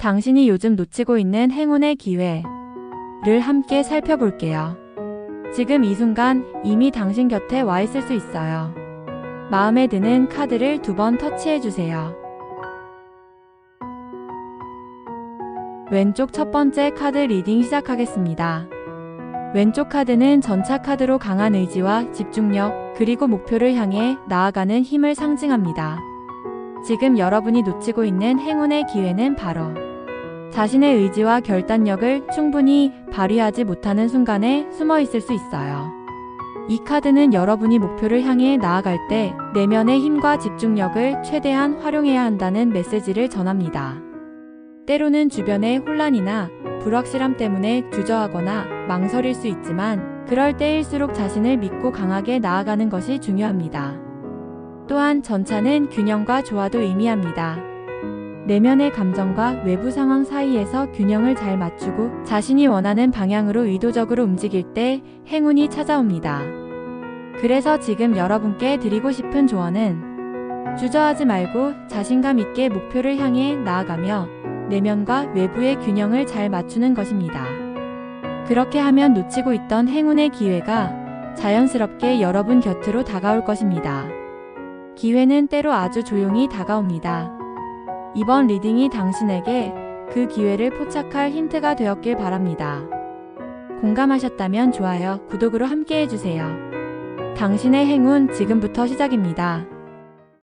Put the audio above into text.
당신이 요즘 놓치고 있는 행운의 기회를 함께 살펴볼게요. 지금 이 순간 이미 당신 곁에 와 있을 수 있어요. 마음에 드는 카드를 두 번 터치해 주세요. 왼쪽 첫 번째 카드 리딩 시작하겠습니다. 왼쪽 카드는 전차 카드로 강한 의지와 집중력, 그리고 목표를 향해 나아가는 힘을 상징합니다. 지금 여러분이 놓치고 있는 행운의 기회는 바로 자신의 의지와 결단력을 충분히 발휘하지 못하는 순간에 숨어 있을 수 있어요. 이 카드는 여러분이 목표를 향해 나아갈 때 내면의 힘과 집중력을 최대한 활용해야 한다는 메시지를 전합니다. 때로는 주변의 혼란이나 불확실함 때문에 주저하거나 망설일 수 있지만 그럴 때일수록 자신을 믿고 강하게 나아가는 것이 중요합니다. 또한 전차는 균형과 조화도 의미합니다. 내면의 감정과 외부 상황 사이에서 균형을 잘 맞추고 자신이 원하는 방향으로 의도적으로 움직일 때 행운이 찾아옵니다. 그래서 지금 여러분께 드리고 싶은 조언은 주저하지 말고 자신감 있게 목표를 향해 나아가며 내면과 외부의 균형을 잘 맞추는 것입니다. 그렇게 하면 놓치고 있던 행운의 기회가 자연스럽게 여러분 곁으로 다가올 것입니다. 기회는 때로 아주 조용히 다가옵니다. 이번 리딩이 당신에게 그 기회를 포착할 힌트가 되었길 바랍니다. 공감하셨다면 좋아요, 구독으로 함께 해주세요. 당신의 행운 지금부터 시작입니다.